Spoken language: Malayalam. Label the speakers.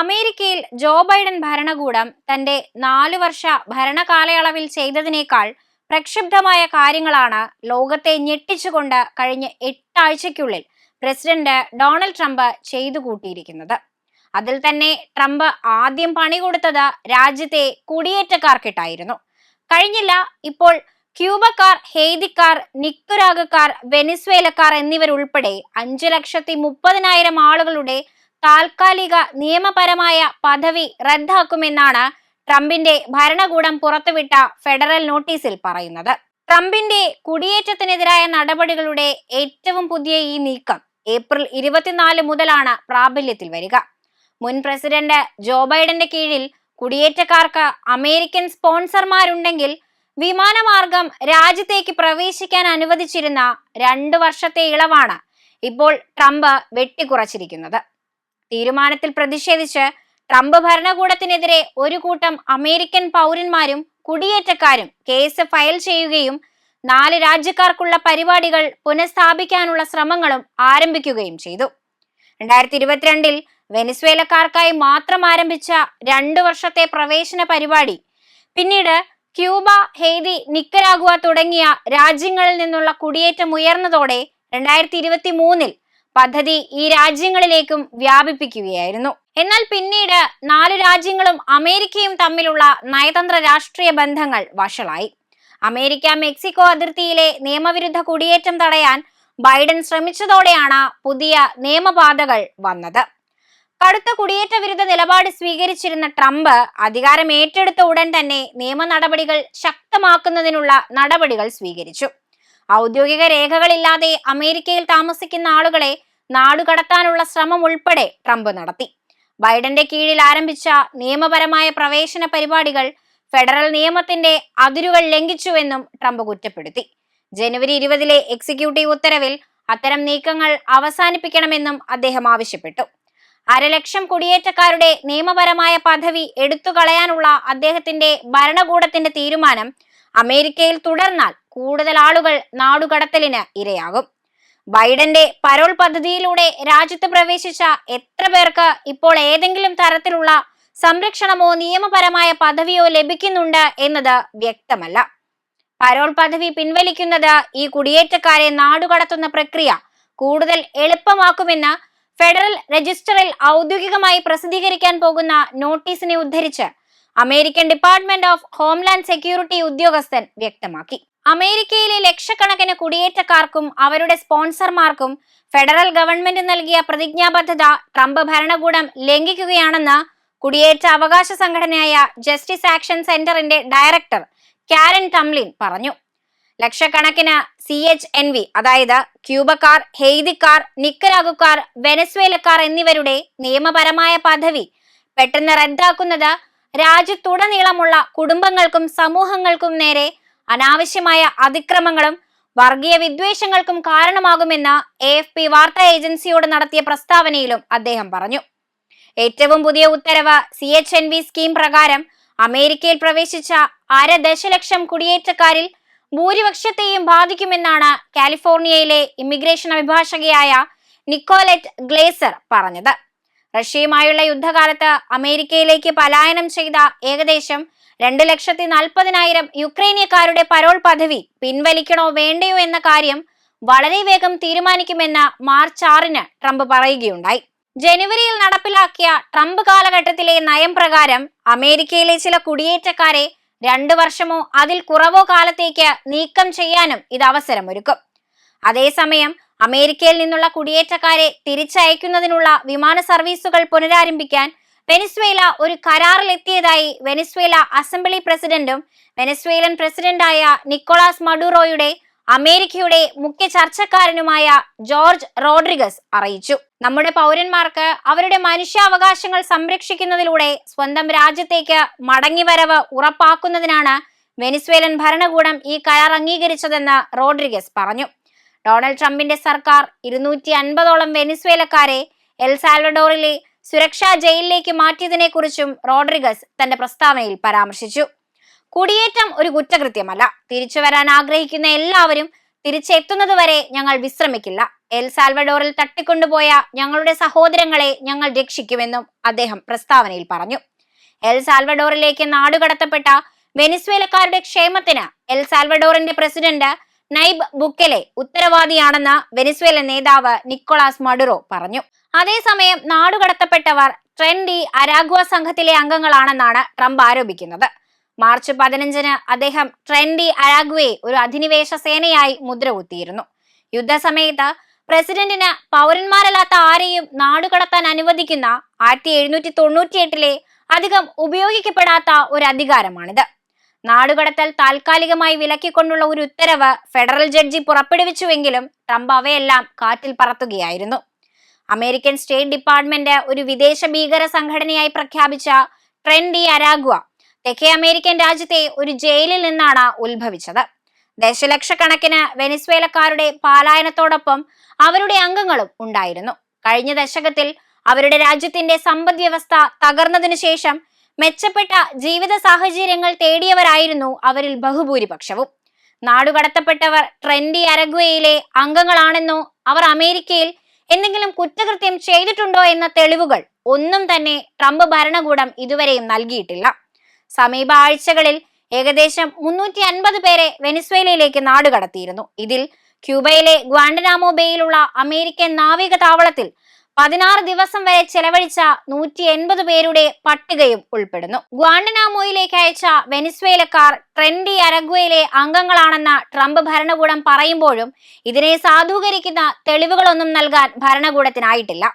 Speaker 1: അമേരിക്കയിൽ ജോ ബൈഡൻ ഭരണകൂടം തന്റെ നാലു വർഷ ഭരണകാലയളവിൽ ചെയ്തതിനേക്കാൾ പ്രക്ഷുബ്ധമായ കാര്യങ്ങളാണ് ലോകത്തെ ഞെട്ടിച്ചുകൊണ്ട് കഴിഞ്ഞ എട്ടാഴ്ചയ്ക്കുള്ളിൽ പ്രസിഡന്റ് ഡൊണാൾഡ് ട്രംപ് ചെയ്തു കൂട്ടിയിരിക്കുന്നത്. അതിൽ തന്നെ ട്രംപ് ആദ്യം പണി കൊടുത്തത് രാജ്യത്തെ കുടിയേറ്റക്കാർക്കിട്ടായിരുന്നു. കഴിഞ്ഞില്ല ഇപ്പോൾ ക്യൂബക്കാർ ഹെയ്തിക്കാർ നിക്കുരാഗക്കാർ വെനിസ്വേലക്കാർ എന്നിവരുൾപ്പെടെ അഞ്ചു ലക്ഷത്തി മുപ്പതിനായിരം ആളുകളുടെ താൽക്കാലിക നിയമപരമായ പദവി റദ്ദാക്കുമെന്നാണ് ട്രംപിന്റെ ഭരണകൂടം പുറത്തുവിട്ട ഫെഡറൽ നോട്ടീസിൽ പറയുന്നത്. ട്രംപിന്റെ കുടിയേറ്റത്തിനെതിരായ നടപടികളുടെ ഏറ്റവും പുതിയ ഈ നീക്കം ഏപ്രിൽ ഇരുപത്തിനാല് മുതലാണ് പ്രാബല്യത്തിൽ വരിക. മുൻ പ്രസിഡന്റ് ജോ ബൈഡന്റെ കീഴിൽ കുടിയേറ്റക്കാർക്ക് അമേരിക്കൻ സ്പോൺസർമാരുണ്ടെങ്കിൽ വിമാനമാർഗം രാജ്യത്തേക്ക് പ്രവേശിക്കാൻ അനുവദിച്ചിരുന്ന രണ്ടു വർഷത്തെ ഇളവാണ് ഇപ്പോൾ ട്രംപ് വെട്ടിക്കുറച്ചിരിക്കുന്നത്. തീരുമാനത്തിൽ പ്രതിഷേധിച്ച് ട്രംപ് ഭരണകൂടത്തിനെതിരെ ഒരു കൂട്ടം അമേരിക്കൻ പൗരന്മാരും കുടിയേറ്റക്കാരും കേസ് ഫയൽ ചെയ്യുകയും നാല് രാജ്യക്കാർക്കുള്ള പരിപാടികൾ പുനഃസ്ഥാപിക്കാനുള്ള ശ്രമങ്ങളും ആരംഭിക്കുകയും ചെയ്തു. രണ്ടായിരത്തി ഇരുപത്തിരണ്ടിൽ വെനിസ്വേലക്കാർക്കായി മാത്രം ആരംഭിച്ച രണ്ടു വർഷത്തെ പ്രവേശന പരിപാടി പിന്നീട് ക്യൂബ ഹെയ്തി നിക്കരാഗുവ തുടങ്ങിയ രാജ്യങ്ങളിൽ നിന്നുള്ള കുടിയേറ്റം ഉയർന്നതോടെ രണ്ടായിരത്തി ഇരുപത്തി മൂന്നിൽ പദ്ധതി ഈ രാജ്യങ്ങളിലേക്കും വ്യാപിപ്പിക്കുകയായിരുന്നു. എന്നാൽ പിന്നീട് നാല് രാജ്യങ്ങളും അമേരിക്കയും തമ്മിലുള്ള നയതന്ത്ര രാഷ്ട്രീയ ബന്ധങ്ങൾ വഷളായി. അമേരിക്ക മെക്സിക്കോ അതിർത്തിയിലെ നിയമവിരുദ്ധ കുടിയേറ്റം തടയാൻ ബൈഡൻ ശ്രമിച്ചതോടെയാണ് പുതിയ നിയമപാതകൾ വന്നത്. കടുത്ത കുടിയേറ്റ വിരുദ്ധ നിലപാട് സ്വീകരിച്ചിരുന്ന ട്രംപ് അധികാരം ഏറ്റെടുത്ത ഉടൻ തന്നെ നിയമ നടപടികൾ ശക്തമാക്കുന്നതിനുള്ള നടപടികൾ സ്വീകരിച്ചു. ഔദ്യോഗിക രേഖകളില്ലാതെ അമേരിക്കയിൽ താമസിക്കുന്ന ആളുകളെ നാടുകടത്താനുള്ള ശ്രമം ഉൾപ്പെടെ ട്രംപ് നടത്തി. ബൈഡന്റെ കീഴിൽ ആരംഭിച്ച നിയമപരമായ പ്രവേശന പരിപാടികൾ ഫെഡറൽ നിയമത്തിന്റെ അതിരുകൾ ലംഘിച്ചുവെന്നും ട്രംപ് കുറ്റപ്പെടുത്തി. ജനുവരി ഇരുപതിലെ എക്സിക്യൂട്ടീവ് ഉത്തരവിൽ അത്തരം നീക്കങ്ങൾ അവസാനിപ്പിക്കണമെന്നും അദ്ദേഹം ആവശ്യപ്പെട്ടു. അരലക്ഷം കുടിയേറ്റക്കാരുടെ നിയമപരമായ പദവി എടുത്തുകളയാനുള്ള അദ്ദേഹത്തിന്റെ ഭരണകൂടത്തിന്റെ തീരുമാനം അമേരിക്കയിൽ തുടർന്നാൽ കൂടുതൽ ആളുകൾ നാടുകടത്തലിന് ഇരയാകും. ബൈഡന്റെ പരോൾ പദ്ധതിയിലൂടെ രാജ്യത്ത് പ്രവേശിച്ച എത്ര പേർക്ക് ഇപ്പോൾ ഏതെങ്കിലും തരത്തിലുള്ള സംരക്ഷണമോ നിയമപരമായ പദവിയോ ലഭിക്കുന്നുണ്ട് എന്നത് വ്യക്തമല്ല. പരോൾ പദവി പിൻവലിക്കുന്നത് ഈ കുടിയേറ്റക്കാരെ നാടുകടത്തുന്ന പ്രക്രിയ കൂടുതൽ എളുപ്പമാക്കുമെന്ന് ഫെഡറൽ രജിസ്റ്ററിൽ ഔദ്യോഗികമായി പ്രസിദ്ധീകരിക്കാൻ പോകുന്ന നോട്ടീസിനെ ഉദ്ധരിച്ച് American department of homeland security ഉദ്യോഗസ്ഥൻ വ്യക്തമാക്കി. അമേരിക്കയിലെ ലക്ഷക്കണക്കിന് കുടിയേറ്റക്കാർക്കും അവരുടെ സ്പോൺസർമാർക്കും ഫെഡറൽ ഗവൺമെന്റ് നൽകിയ പ്രതിജ്ഞാബദ്ധത ട്രംപ് ഭരണകൂടം ലംഘിക്കുകയാണെന്ന് കുടിയേറ്റ അവകാശ സംഘടനയായ ജസ്റ്റിസ് ആക്ഷൻ സെന്ററിന്റെ ഡയറക്ടർ കാരൻ ടംലിൻ പറഞ്ഞു. ലക്ഷക്കണക്കിന് സി എച്ച് എൻ വി അതായത് ക്യൂബക്കാർ ഹെയ്തിക്കാർ നിക്കരാഗുക്കാർ വെനസ്വേലക്കാർ എന്നിവരുടെ നിയമപരമായ പദവി പെട്ടെന്ന് റദ്ദാക്കുന്നത് രാജ്യത്തുടനീളമുള്ള കുടുംബങ്ങൾക്കും സമൂഹങ്ങൾക്കും നേരെ അനാവശ്യമായ അതിക്രമങ്ങളും വർഗീയ വിദ്വേഷങ്ങൾക്കും കാരണമാകുമെന്ന് എ എഫ് പി വാർത്താ ഏജൻസിയോട് നടത്തിയ പ്രസ്താവനയിലും അദ്ദേഹം പറഞ്ഞു. ഏറ്റവും പുതിയ ഉത്തരവ് C H N V scheme പ്രകാരം അമേരിക്കയിൽ പ്രവേശിച്ച അര ദശലക്ഷം കുടിയേറ്റക്കാരിൽ ഭൂരിപക്ഷത്തെയും ബാധിക്കുമെന്നാണ് കാലിഫോർണിയയിലെ ഇമിഗ്രേഷൻ അഭിഭാഷകയായ നിക്കോലെറ്റ് ഗ്ലേസർ പറഞ്ഞത്. റഷ്യയുമായുള്ള യുദ്ധകാലത്ത് അമേരിക്കയിലേക്ക് പലായനം ചെയ്ത ഏകദേശം രണ്ട് ലക്ഷത്തി നാൽപ്പതിനായിരം യുക്രൈനിയക്കാരുടെ പരോൾ പദവി പിൻവലിക്കണോ വേണ്ടയോ എന്ന കാര്യം വളരെ വേഗം തീരുമാനിക്കുമെന്ന് മാർച്ച് ആറിന് ട്രംപ് പറയുകയുണ്ടായി. ജനുവരിയിൽ നടപ്പിലാക്കിയ ട്രംപ് കാലഘട്ടത്തിലെ നയം പ്രകാരം അമേരിക്കയിലെ ചില കുടിയേറ്റക്കാരെ രണ്ടു വർഷമോ അതിൽ കുറവോ കാലത്തേക്ക് നീക്കം ചെയ്യാനും ഇത് അവസരമൊരുക്കും. അതേസമയം അമേരിക്കയിൽ നിന്നുള്ള കുടിയേറ്റക്കാരെ തിരിച്ചയക്കുന്നതിനുള്ള വിമാന സർവീസുകൾ പുനരാരംഭിക്കാൻ വെനിസ്വേല ഒരു കരാറിൽ കരാറിലെത്തിയതായി വെനിസ്വേല അസംബ്ലി പ്രസിഡന്റും വെനസ്വേലൻ പ്രസിഡന്റായ നിക്കോളാസ് മഡൂറോയുടെ അമേരിക്കയുടെ മുഖ്യ ചർച്ചക്കാരനുമായ ജോർജ് റോഡ്രിഗസ് അറിയിച്ചു. നമ്മുടെ പൗരന്മാർക്ക് അവരുടെ മനുഷ്യാവകാശങ്ങൾ സംരക്ഷിക്കുന്നതിലൂടെ സ്വന്തം രാജ്യത്തേക്ക് മടങ്ങിവരവ് ഉറപ്പാക്കുന്നതിനാണ് വെനിസ്വേലൻ ഭരണകൂടം ഈ കരാർ അംഗീകരിച്ചതെന്ന് റോഡ്രിഗസ് പറഞ്ഞു. ഡൊണാൾഡ് ട്രംപിന്റെ സർക്കാർ ഇരുന്നൂറ്റി അൻപതോളം വെനിസ്വേലക്കാരെ എൽ സാൽവഡോറിലെ സുരക്ഷാ ജയിലിലേക്ക് മാറ്റിയതിനെ കുറിച്ചും റോഡ്രിഗസ് തന്റെ പ്രസ്താവനയിൽ പരാമർശിച്ചു. കുടിയേറ്റം ഒരു കുറ്റകൃത്യമല്ല. തിരിച്ചു വരാൻ ആഗ്രഹിക്കുന്ന എല്ലാവരും തിരിച്ചെത്തുന്നതുവരെ ഞങ്ങൾ വിശ്രമിക്കില്ല. എൽ സാൽവഡോറിൽ തട്ടിക്കൊണ്ടുപോയ ഞങ്ങളുടെ സഹോദരങ്ങളെ ഞങ്ങൾ രക്ഷിക്കുമെന്നും അദ്ദേഹം പ്രസ്താവനയിൽ പറഞ്ഞു. എൽ സാൽവഡോറിലേക്ക് നാടുകടത്തപ്പെട്ട വെനിസ്വേലക്കാരുടെ ക്ഷേമത്തിന് എൽ സാൽവഡോറിന്റെ പ്രസിഡന്റ് നൈബ് ബുക്കലെ ഉത്തരവാദിയാണെന്ന് വെനിസ്വേല നേതാവ് നിക്കോളാസ് മഡുറോ പറഞ്ഞു. അതേസമയം നാടുകടത്തപ്പെട്ടവർ ട്രെൻഡി അരാഗ്വ സംഘത്തിലെ അംഗങ്ങളാണെന്നാണ് ട്രംപ് ആരോപിക്കുന്നത്. മാർച്ച് പതിനഞ്ചിന് അദ്ദേഹം ട്രെൻഡി അരാഗ്വയെ ഒരു അധിനിവേശ സേനയായി മുദ്രകുത്തിയിരുന്നു. യുദ്ധസമയത്ത് പ്രസിഡന്റിന് പൗരന്മാരല്ലാത്ത ആരെയും നാടുകടത്താൻ അനുവദിക്കുന്ന ആയിരത്തി എഴുന്നൂറ്റി തൊണ്ണൂറ്റിയെട്ടിലെ അധികം ഉപയോഗിക്കപ്പെടാത്ത ഒരു അധികാരമാണിത്. നാടുകടത്തൽ താൽക്കാലികമായി വിലക്കിക്കൊണ്ടുള്ള ഒരു ഉത്തരവ് ഫെഡറൽ ജഡ്ജി പുറപ്പെടുവിച്ചുവെങ്കിലും ട്രംപ് അവയെല്ലാം കാറ്റിൽ പറത്തുകയായിരുന്നു. അമേരിക്കൻ സ്റ്റേറ്റ് ഡിപ്പാർട്ട്മെന്റ് ഒരു വിദേശ ഭീകര സംഘടനയായി പ്രഖ്യാപിച്ച ട്രെൻഡി അരാഗ്വ തെക്കേ അമേരിക്കൻ രാജ്യത്തെ ഒരു ജയിലിൽ നിന്നാണ് ഉത്ഭവിച്ചത്. ദശലക്ഷക്കണക്കിന് വെനിസ്വേലക്കാരുടെ പാലായനത്തോടൊപ്പം അവരുടെ അംഗങ്ങളും ഉണ്ടായിരുന്നു. കഴിഞ്ഞ ദശകത്തിൽ അവരുടെ രാജ്യത്തിന്റെ സമ്പദ് വ്യവസ്ഥ തകർന്നതിനു ശേഷം മെച്ചപ്പെട്ട ജീവിത സാഹചര്യങ്ങൾ തേടിയവരായിരുന്നു അവരിൽ ബഹുഭൂരിപക്ഷവും. നാടുകടത്തപ്പെട്ടവർ ട്രെൻഡി അരഗ്വയിലെ അംഗങ്ങളാണെന്നോ അവർ അമേരിക്കയിൽ എന്തെങ്കിലും കുറ്റകൃത്യം ചെയ്തിട്ടുണ്ടോ എന്ന തെളിവുകൾ ഒന്നും തന്നെ ട്രംപ് ഭരണകൂടം ഇതുവരെയും നൽകിയിട്ടില്ല. സമീപ ആഴ്ചകളിൽ ഏകദേശം മുന്നൂറ്റി അൻപത് പേരെ വെനിസ്വേലയിലേക്ക് നാടുകടത്തിയിരുന്നു. ഇതിൽ ക്യൂബയിലെ ഗ്വാണ്ടനാമോ ബേയിലുള്ള അമേരിക്കൻ നാവിക താവളത്തിൽ പതിനാറ് ദിവസം വരെ ചെലവഴിച്ച നൂറ്റി എൺപത് പേരുടെ പട്ടികയും ഉൾപ്പെടുന്നു. ഗ്വാണ്ടനാമോയിലേക്ക് അയച്ച വെനിസ്വേലക്കാർ ട്രെൻഡി അരഗ്വയിലെ അംഗങ്ങളാണെന്ന ട്രംപ് ഭരണകൂടം പറയുമ്പോഴും ഇതിനെ സാധൂകരിക്കുന്ന തെളിവുകളൊന്നും നൽകാൻ ഭരണകൂടത്തിനായിട്ടില്ല.